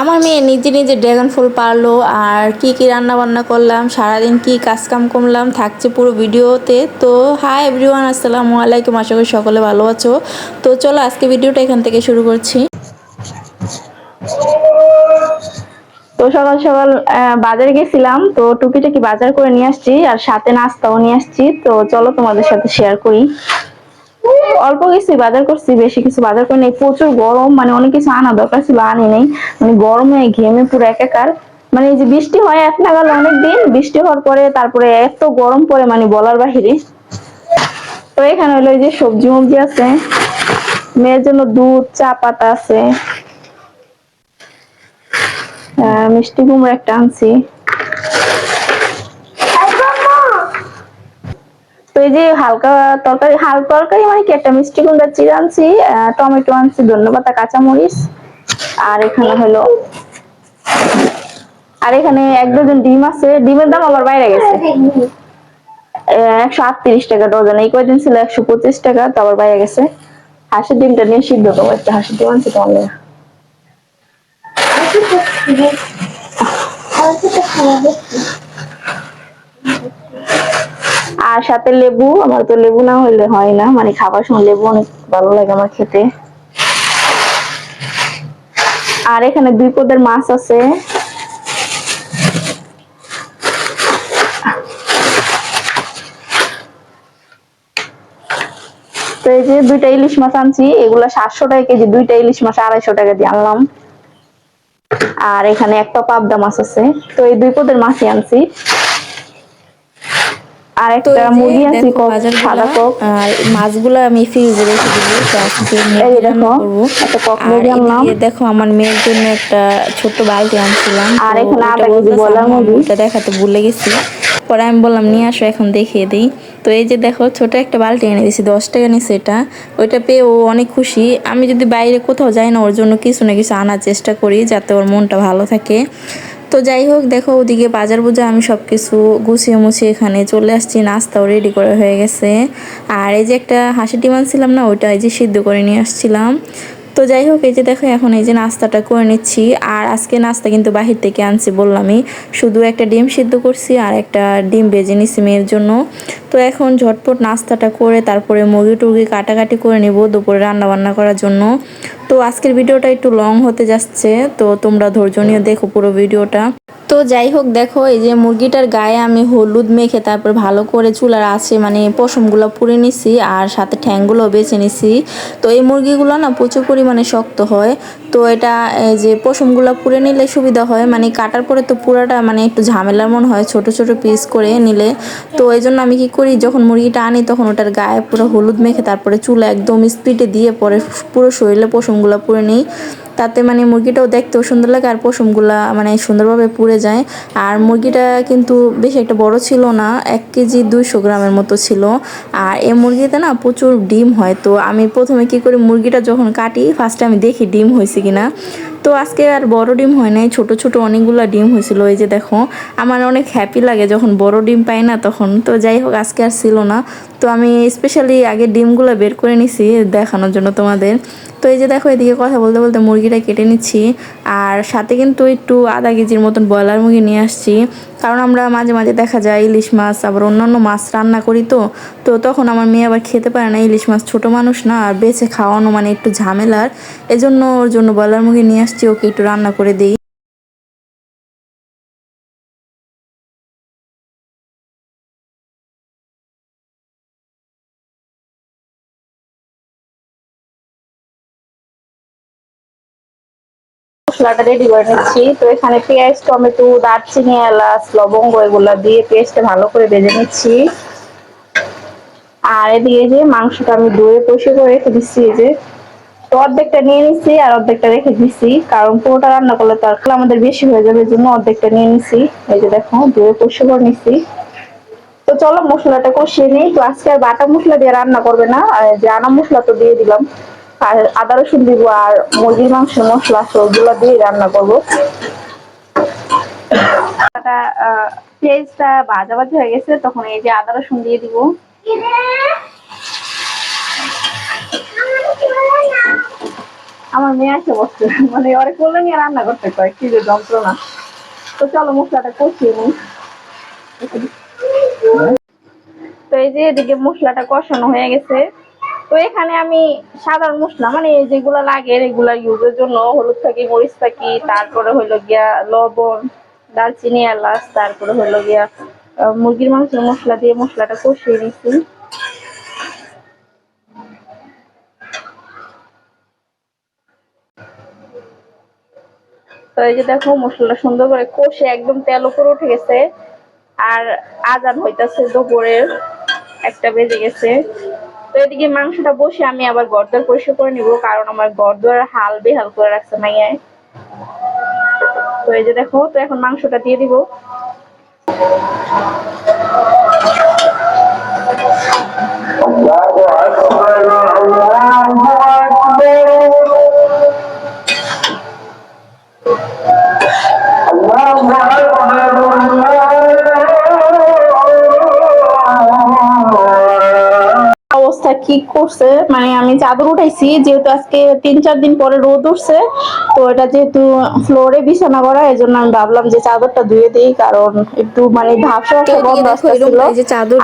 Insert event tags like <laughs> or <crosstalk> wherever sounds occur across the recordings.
আমার মেয়ে নিজে নিজে ড্রাগন ফল পারল আর কি কি রান্না বান্না করলাম, সারাদিন কি কাজ কাম করলাম, থাকছে পুরো ভিডিওতে। তো হাই এভরিওয়ান আসসালামু আলাইকুম, আশা করি সকলে ভালো আছো। তো চলো আজকে ভিডিওটা এখান থেকে শুরু করছি। তো সকাল সকাল বাজারে গেছিলাম, তো টুকিটাকি বাজার করে নিয়ে আসছি, আর সাথে নাস্তাও নিয়ে আসছি। তো চলো তোমাদের সাথে শেয়ার করি। অল্প কিছু বাজার করছি, বেশি কিছু বাজার করি নাই। প্রচুর গরম মানে অনেক কিছু আনা দরকার ছিল, আনি নেই। মানে গরমে ঘেমে পুরো একাকার। মানে এই যে বৃষ্টি হয়, এক নাগাল অনেক দিন বৃষ্টি হওয়ার পরে তারপরে এত গরম পড়ে মানে বলার বাহিরে। তো এখানে হলো এই যে সবজি মবজি আছে, মেয়ের জন্য দুধ, চা পাতা আছে। মিষ্টি কুমড়ো একটা আনছি। তো এই যে হালকা তরকারি হাল তরকারি মানে কি? একটা মিষ্টি কুমড়া চিড় আনছি টমেটো আনছি ধন্যপাতা কাঁচামরিচ। আর এখানে হলো, আর এখানে এক ডজন ডিম আছে। ডিমের দাম আবার বাইরে গেছে। একশো আটত্রিশ টাকা ডজন। এই কয়দিন ছিল একশো পঁচিশ টাকা, তো আবার বাইরে গেছে। হাঁসের ডিমটা নিয়ে সিদ্ধ করব। একটা হাঁসের ডিম আনছি, তোমার লেগে। আর সাথে লেবু, আমার তো লেবু না হলে হয় না। মানে খাবার সময় লেবু অনেক ভালো লাগে আমার খেতে। আর এখানে দুই পদের মাছ আছে। তো এই যে দুইটা ইলিশ মাছ আনছি, এগুলা সাতশো টাকা কেজি, দুইটা ইলিশ মাছ আড়াইশো টাকা দিয়ে আনলাম। আর এখানে একটা পাবদা মাছ আছে। তো এই দুই পদের মাছই আনছি। আর একটা কক সাদা কক। আর মাছগুলো আমি ফ্রিজে রেখে দিব তো আজকে মেয়ে রান্না দেখো, একটা কক আনলাম। দেখো আমার মেয়ের জন্য একটা ছোট্ট বালতি আনছিলাম আর এখানে কেজি আম্মু, দেখাতে ভুলে গেছি। পরে আমি বললাম নিয়ে আসো এখন দেখিয়ে দিই। তো এই যে দেখো ছোট একটা বালতি এনে দিয়েছি দশ টাকা নিছে এটা। ওইটা পেয়ে ও অনেক খুশি। আমি যদি বাইরে কোথাও যাই না ওর জন্য কিছু না কিছু আনার চেষ্টা করি যাতে ওর মনটা ভালো থাকে। তো যাই হোক, দেখো ওদিকে বাজার বুঝে আমি সব কিছু গুছিয়ে মুছিয়ে এখানে চলে আসছি। নাস্তাও রেডি করা হয়ে গেছে। আর এই যে একটা হাঁসের ডিম ছিলাম না, ওইটা এই যে সিদ্ধ করে নিয়ে আসছিলাম। তো যাই হোক, এই যে দেখো, এখন এই যে নাস্তাটা করে নিচ্ছি। আর আজকে নাস্তা কিন্তু বাহির থেকে আনছি বললামই। শুধু একটা ডিম সিদ্ধ করছি আর একটা ডিম বেজে নিছি মেয়ের জন্য। তো এখন ঝটপট নাস্তাটা করে তারপরে মুরগি টুরগি কাটাকাটি করে নিব দুপুরে রান্না বান্না করার জন্য। তো আজকের ভিডিওটা একটু লং হতে যাচ্ছে। তো তোমরা ধৈর্য নিয়ে দেখো পুরো ভিডিওটা। তো যাই হোক, দেখো, এই যে মুরগিটার গায়ে আমি হলুদ মেখে তারপর ভালো করে চুলার আছে মানে পশমগুলো পুড়ে নিছি আর সাথে ঠ্যাংগুলো বেছে নিছি। তো এই মুরগিগুলো না প্রচুর পরিমাণে শক্ত হয়। তো এটা যে পশমগুলো পুড়ে নিলে সুবিধা হয় মানে কাটার পরে তো পুরাটা মানে একটু ঝামেলার মনে হয়, ছোট ছোট পিস করে নিলে। তো এই জন্য আমি কি করি, যখন মুরগিটা আনি তখন ওটার গায়ে পুরো হলুদ মেখে তারপরে চুলা একদম স্পিডে দিয়ে পরে পুরো শরীরে পশমগুলো পুড়ে নিই। তাতে মানে মুরগিটাও দেখতেও সুন্দর লাগে আর পশমগুলা মানে সুন্দরভাবে পুড়ে যায়। আর মুরগিটা কিন্তু বেশি একটা বড় ছিল না, এক কেজি দুইশো গ্রামের মতো ছিল। আর এই মুরগিতে না প্রচুর ডিম হয়। তো আমি প্রথমে কি করি, মুরগিটা যখন কাটি ফার্স্টে আমি দেখি ডিম হয়েছে কিনা। তো আজকে আর বড় ডিম হয় নাই, ছোট ছোট অনেকগুলো ডিম হয়েছিল। এই যে দেখো, আমার অনেক হ্যাপি লাগে যখন বড় ডিম পাই না তখন। তো যাই হোক, আজকে আর ছিল না। তো আমি স্পেশালি আগে ডিমগুলো বের করে নিছি দেখানোর জন্য তোমাদের। তো এই যে দেখো, এদিকে কথা বলতে বলতে মুরগিটা কেটে নিচ্ছি। আর সাথে কিন্তু একটু আধা কেজির মতন ব্রয়লার মুরগি নিয়ে আসছি। কারণ আমরা মাঝে মাঝে দেখা যায় ইলিশ মাছ, আবার অন্যান্য মাছ রান্না করি তো তো তখন আমার মেয়ে আবার খেতে পারে না, ইলিশ মাছ ছোট মানুষ না, আর বেছে খাওয়ানো মানে একটু ঝামেলার। এজন্য ওর জন্য বলার মুখে নিয়ে আসছি, ওকে একটু রান্না করে দিই। মশলাটা রেডি করে নিচ্ছি। তো এখানে পেঁয়াজ, টমেটো, দারচিনি, এলাচ, লবঙ্গ এগুলা দিয়ে পেস্টে ভালো করে ভেজে নিচ্ছি। আর এদিকে যে মাংসটা আমি ধুয়ে কষে করে রেখে দিচ্ছি, এই যে তো অর্ধেকটা নিয়ে নিচ্ছি আর অর্ধেকটা রেখে দিচ্ছি। কারণ পুরোটা রান্না করলে তো আর আমাদের বেশি হয়ে যাবে জন্য অর্ধেকটা নিয়ে নিচ্ছি। এই যে দেখো ধুয়ে কষে করে নিচ্ছি। তো চলো মশলাটা কষিয়ে নিই। তো আজকে আর বাটা মশলা দিয়ে রান্না করবে না যে আনা মশলা তো দিয়ে দিলাম। আর আদা রসুন দিব আর মুরগির মাংস, মশলা ওগুলো দিয়ে রান্না করব। পেঁয়াজটা ভাজা ভাজা হয়ে গেছে, তখন এই যে আদা রসুন দিয়ে দিব। আমার মেয়ে এসে বসছে মানে ওরে করলে নিয়ে রান্না করতে কয়, কি যে যন্ত্রণা। তো চলো মশলাটা কষিয়ে তো এই যে এদিকে মশলাটা কষানো হয়ে গেছে। তো এখানে আমি সাধারণ মশলা মানে যেগুলো লাগে রেগুলার ইউজের জন্য, হলুদ থাকি, মরিচ থাকি, তারপরে হইল গিয়া লবণ, দারচিনি, এলাচ, তারপরে হইল গিয়া মুরগির মাংসের মশলা দিয়ে মশলাটা কষিয়ে নিচ্ছি তো এই যে দেখো মশলাটা সুন্দর করে কষে একদম তেল উপরে উঠে গেছে, আর আজান হইতাছে দুপুরের, একটা বেজে গেছে। তো এদিকে মাংসটা বসে আমি আবার গরদার পরিষ্কার করে নিব, কারণ আমার গরদার হাল বেহাল করে রাখছে মাইয়ায়। তো এই যে দেখো, তো এখন মাংসটা দিয়ে দিব। কি করছে। মানে আমি চাদর উঠাইছি যেহেতু আজকে তিন চার দিন পরে রোদ উঠছে তো এটা যেহেতু ফ্লোরে বিছানা করা এই জন্য আমি ভাবলাম যে চাদরটা ধুয়ে দিই কারণ একটু মানে ভাবসা গন্ধ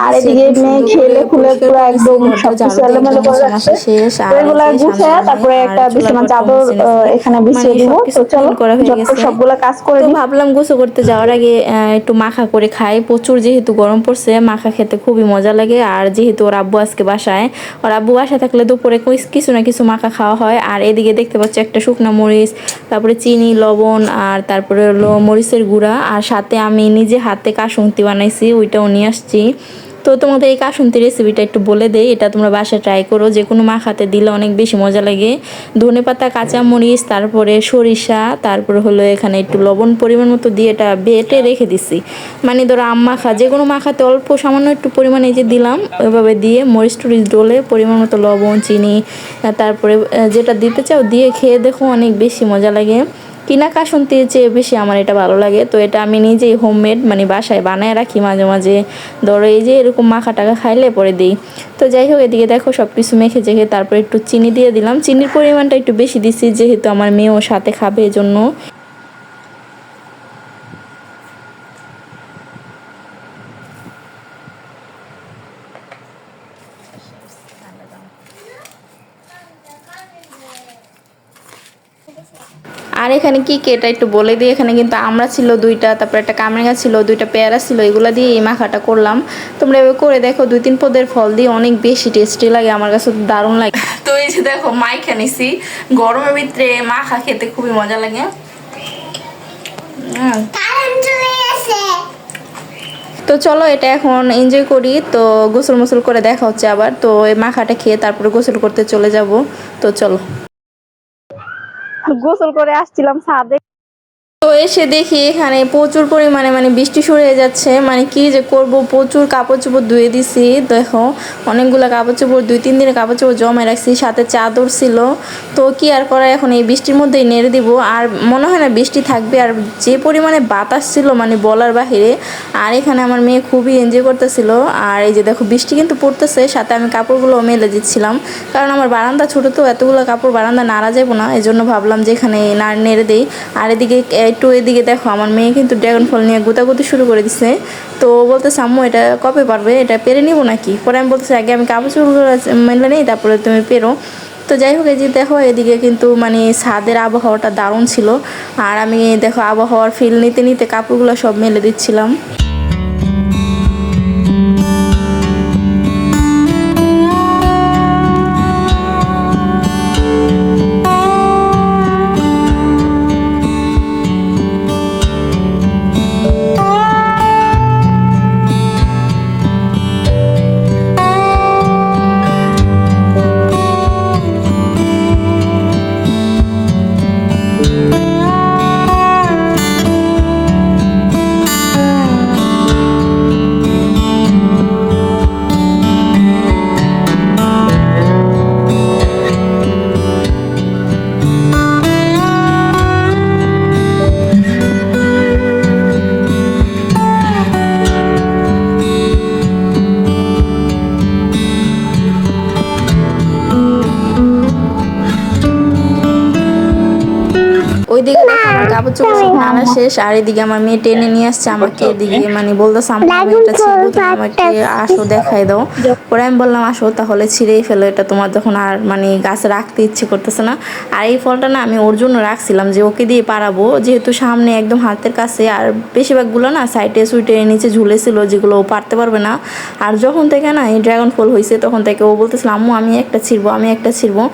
আর এদিকে মেয়ে খেলে পুরো একদম সবকিছু এলোমেলো করে রাখছে শেষ, তো আর এগুলা এই যে গুছায় সামনে তারপরে একটা বিছানা চাদর মুছে আহ, নিছে। এখানে মানে বিছিয়ে দিব। তো চলো clean করা ঝটপট গেছে। সবগুলা কাজ করে ভাবলাম গোসল করতে যাওয়ার আগে একটু মাখা করে খাই। প্রচুর যেহেতু গরম পড়ছে মাখা খেতে খুবই মজা লাগে। আর যেহেতু ওর আব্বু আজকে বাসায় ওর আব্বু বাসায় থাকলে দুপুরে কিছু না কিছু মাখা খাওয়া হয়। আর এদিকে দেখতে পাচ্ছ একটা শুকনো মরিচ তারপরে চিনি লবণ আর তারপরে হলো মরিচের গুঁড়া। আর সাথে আমি নিজে হাতে কাসুন্তি বানাইছি ওইটাও নিয়ে আসছি। তো তোমাদের এই কাসুন্তি রেসিপিটা একটু বলে দেই, এটা তোমরা বাসায় ট্রাই করো, যে কোনো মাখাতে দিলে অনেক বেশি মজা লাগে। ধনে পাতা কাঁচামরিচ তারপরে সরিষা, তারপরে হলো এখানে একটু লবণ পরিমাণ মতো দিয়ে এটা বেটে রেখে দিছি। মানে ধরো আম মাখা, যে কোনো মাখাতে অল্প সামান্য একটু পরিমাণে যে দিলাম, ওইভাবে দিয়ে মরিচ টরিচ ডোলে পরিমাণ মতো লবণ, চিনি, তারপরে যেটা দিতে চাও দিয়ে খেয়ে দেখো অনেক বেশি মজা লাগে। কিনা কাসন্তির চেয়ে বেশি আমার এটা ভালো লাগে। তো এটা আমি নিজেই হোমমেড মানে বাসায় বানায় রাখি মাঝে মাঝে। ধরো এই যে এরকম মাখা টাকা খাইলে পরে দিই। তো যাই হোক, এদিকে দেখো সব কিছু মেখে চেখে তারপর একটু চিনি দিয়ে দিলাম। চিনির পরিমাণটা একটু বেশি দিচ্ছি, যেহেতু আমার মেয়েও সাথে খাবে এজন্য। আর এখানে কি কি এটা একটু বলে দিই। এখানে কিন্তু আমরা ছিল দুইটা তারপর একটা কামরাঙা ছিল দুইটা পেয়ারা ছিল এগুলা দিয়ে এই মাখাটা করলাম। তোমরা এভাবে করে দেখো দুই তিন পদের ফল দিয়ে অনেক বেশি টেস্টি লাগে আমার কাছে দারুণ লাগে। <laughs> তো এই যে দেখো মাইখা নিছি। গরমের ভিতরে মাখা খেতে খুবই মজা লাগে। তো চলো এটা এখন এনজয় করি তো গোসল মোসল করে দেখা হচ্ছে আবার। তো এই মাখাটা খেয়ে তারপরে গোসল করতে চলে যাব। তো চলো। গোসল করে আসছিলাম ছাদে। তো এসে দেখি এখানে প্রচুর পরিমাণে মানে বৃষ্টি শুরু হয়ে যাচ্ছে। মানে কি যে করব? প্রচুর কাপড় চোপড় ধুয়ে দিছি। দেখো, অনেকগুলো কাপড় চোপড় দুই, তিন দিনের কাপড় চোপড় জমা রাখছি। সাথে চাদর ছিল। তো কি আর করা, এখন এই বৃষ্টির মধ্যেই নেড়ে দিব। আর মনে হয় না বৃষ্টি থাকবে। আর যে পরিমাণে বাতাস ছিল মানে বলার বাহিরে, আর এখানে আমার মেয়ে খুবই এনজয় করতেছিল। আর এই যে দেখো, বৃষ্টি কিন্তু পড়তেছে। সাথে আমি কাপড়গুলো মেলে দিচ্ছিলাম। কারণ আমার বারান্দা ছোট তো, এতগুলো কাপড় বারান্দা নাড়া যাব না। এই জন্য ভাবলাম যে এখানে নেড়ে দেই। আর এদিকে একটু এদিকে দেখো, আমার মেয়ে কিন্তু ড্রাগন ফল নিয়ে গুতাগুতি শুরু করে দিছে। তো বলতে আম্মু, এটা কবে পারবে? এটা পেরে নিব নাকি? পরে আমি বলতেছি, আগে আমি কাপড় চোপড় মেলে নেই, তারপরে তুমি পেরো। তো যাই হোক, এই যে দেখো, এদিকে কিন্তু মানে ছাদের আবহাওয়াটা দারুণ ছিল। আর আমি দেখো, আবহাওয়ার ফিল নিতে নিতে কাপড়গুলো সব মেলে দিচ্ছিলাম। শুকনো শেষ আর এদিকে আমার মেয়ে টেনে নিয়ে আসছে আমাকে এদিকে মানে বলতেছে এটা আমাকে আসো দেখাই দাও। পরে আমি বললাম আসো তাহলে ছিঁড়েই ফেলো এটা তোমার যখন আর মানে গাছে রাখতে ইচ্ছে করতেছে না। আর এই ফলটা না আমি ওর জন্য রাখছিলাম যে ওকে দিয়ে পারাবো যেহেতু সামনে একদম হাতের কাছে আর বেশিরভাগগুলো না সাইডে সুইটে নিচে ঝুলেছিল যেগুলো ও পারতে পারবে না। আর যখন থেকে না এই ড্রাগন ফল হয়েছে তখন থেকে ও বলতেছিল আম্মু আমি একটা ছিড়বো আমি একটা ছিড়বো।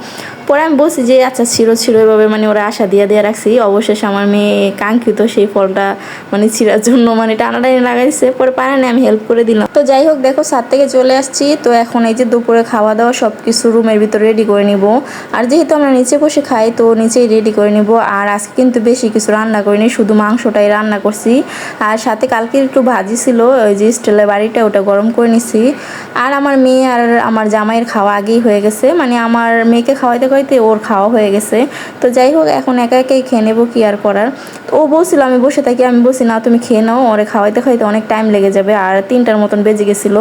পরে আমি বলছি যে আচ্ছা ছিল ছিঁড়ো এভাবে মানে ওরা আশা দিয়ে দিয়ে রাখছি। অবশেষে আমার মেয়ে কাঙ্ক্ষিত সেই ফলটা মানে ছিঁড়ার জন্য মানে টানাটানি লাগাইছে। পরে পারে না আমি হেল্প করে দিলাম। তো যাই হোক, দেখো, সাত থেকে চলে আসছি। তো এখন এই যে দুপুরে খাওয়া দাওয়া সব কিছু রুমের ভিতরে রেডি করে নিব। আর যেহেতু আমরা নিচে বসে খাই, তো নিচেই রেডি করে নিব। আর আজকে কিন্তু বেশি কিছু রান্না করিনি, শুধু মাংসটাই রান্না করছি। আর সাথে কালকে একটু ভাজি ছিল, ওই যে স্টিলের বাড়িটা, ওটা গরম করে নিছি। আর আমার মেয়ে আর আমার জামাইয়ের খাওয়া আগেই হয়ে গেছে। মানে আমার মেয়েকে খাওয়াইতে খাওয়াইতে ওর খাওয়া হয়ে গেছে। তো যাই হোক, এখন একা একাই খেয়ে নেব কি আর করার। তো ও বলছিল, আমি বসে থাকি। আমি বসি না, তুমি খেয়ে নাও, ওরে খাওয়াইতে খাইতে অনেক টাইম লেগে যাবে। আর তিনটার মতন বেজে গেছিল।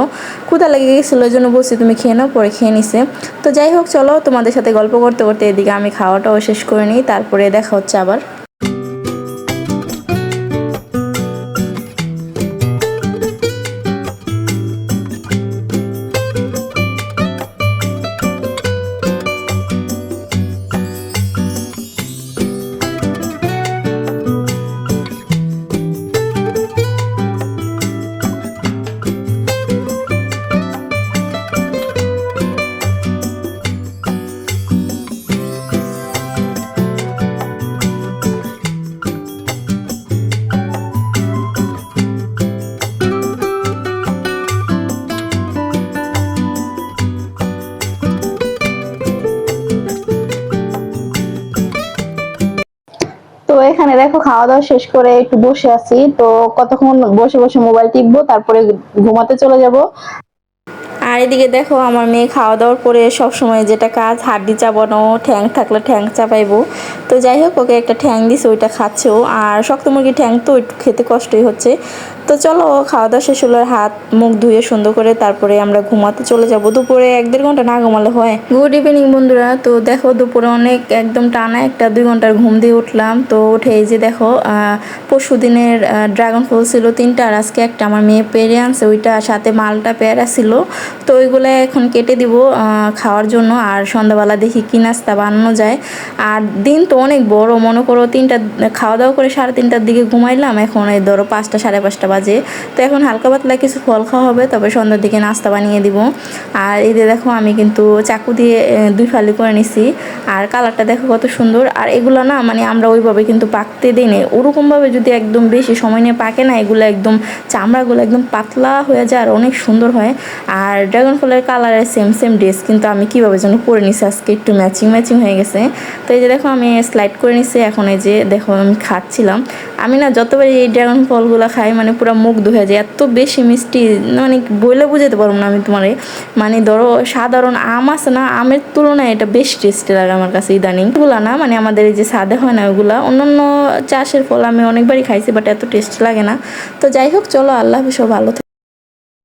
ক্ষুধা লেগে গেছিল, ওই জন্য বলছি, তুমি খেয়ে নাও, পরে খেয়ে নিছে। তো যাই হোক, চলো তোমাদের সাথে গল্প করতে করতে এদিকে আমি খাওয়াটাও শেষ করে নিই, তারপরে দেখা হচ্ছে আবার। দেখো খাওয়া দাওয়া শেষ করে একটু বসে আছি, তো কতক্ষণ বসে বসে মোবাইল টিপবো, তারপরে ঘুমাতে চলে যাব। আর এদিকে দেখো, আমার মেয়ে খাওয়া দাওয়ার পরে সব সময় যেটা কাজ, হাড্ডি চাবানো, ঠ্যাং থাকলে ঠ্যাং চাপাইবো। তো যাই হোক, ওকে একটা ঠ্যাং দিছে, ওইটা খাচ্ছে আর শক্ত মুরগি ঠ্যাং তো একটু খেতে কষ্টই হচ্ছে। তো চলো, খাওয়া দাওয়া শেষ হলো, হাত মুখ ধুয়ে সুন্দর করে তারপরে আমরা ঘুমাতে চলে যাব। দুপুরে এক দেড় ঘণ্টা না ঘুমালে হয়? গুড ইভিনিং বন্ধুরা। তো দেখো, দুপুরে অনেক একদম টানা একটা দুই ঘণ্টার ঘুম দিয়ে উঠলাম। তো উঠে এই যে দেখো পরশু দিনের ড্রাগন ফল ছিল তিনটা, আর আজকে একটা আমার মেয়ে পেরে আনছে, ওইটা সাথে মালটা পেয়ারা ছিল। তো ওইগুলো এখন কেটে দিব খাওয়ার জন্য। আর সন্ধ্যাবেলা দেখি কী নাস্তা বানানো যায়। আর দিন তো অনেক বড়, মনে করো তিনটা, খাওয়া দাওয়া করে সাড়ে তিনটার দিকে ঘুমাইলাম। এখন এই ধরো পাঁচটা, সাড়ে পাঁচটা বাজে। তো এখন হালকা পাতলা কিছু ফল খাওয়া হবে, তবে সন্ধ্যার দিকে নাস্তা বানিয়ে দিব। আর এই দেখো, আমি কিন্তু চাকু দিয়ে দুই ফালি করে নিছি। আর কালারটা দেখো কত সুন্দর। আর এগুলো না মানে আমরা ওইভাবে কিন্তু পাকতে দিই না ওরকমভাবে যদি একদম বেশি সময় নিয়ে পাকে না, এগুলো একদম চামড়াগুলো একদম পাতলা হয়ে যায় আর অনেক সুন্দর হয়। আর ড্রাগন ফলের কালারের সেম সেম ড্রেস কিন্তু আমি কীভাবে যেন পরে নিছি? আজকে একটু ম্যাচিং ম্যাচিং হয়ে গেছে। তো এই যে দেখো, আমি স্লাইড করে নিছি। এখন এই যে দেখো, আমি খাচ্ছিলাম। আমি না যতবার এই ড্রাগন ফলগুলো খাই মানে পুরো মুগ্ধ হয়ে যায় এত বেশি মিষ্টি মানে বইলে বুঝাতে পারব না আমি তোমারে। মানে ধরো, সাধারণ আম আছে না, আমের তুলনায় এটা বেশ টেস্টি লাগে আমার কাছে ইদানিং। এগুলো না মানে আমাদের এই যে সাদে হয় না ওগুলা। অন্যান্য চাষের ফল আমি অনেকবারই খাইছি বাট এত টেস্ট লাগে না। তো যাই হোক, চলো, আল্লাহ সব ভালো।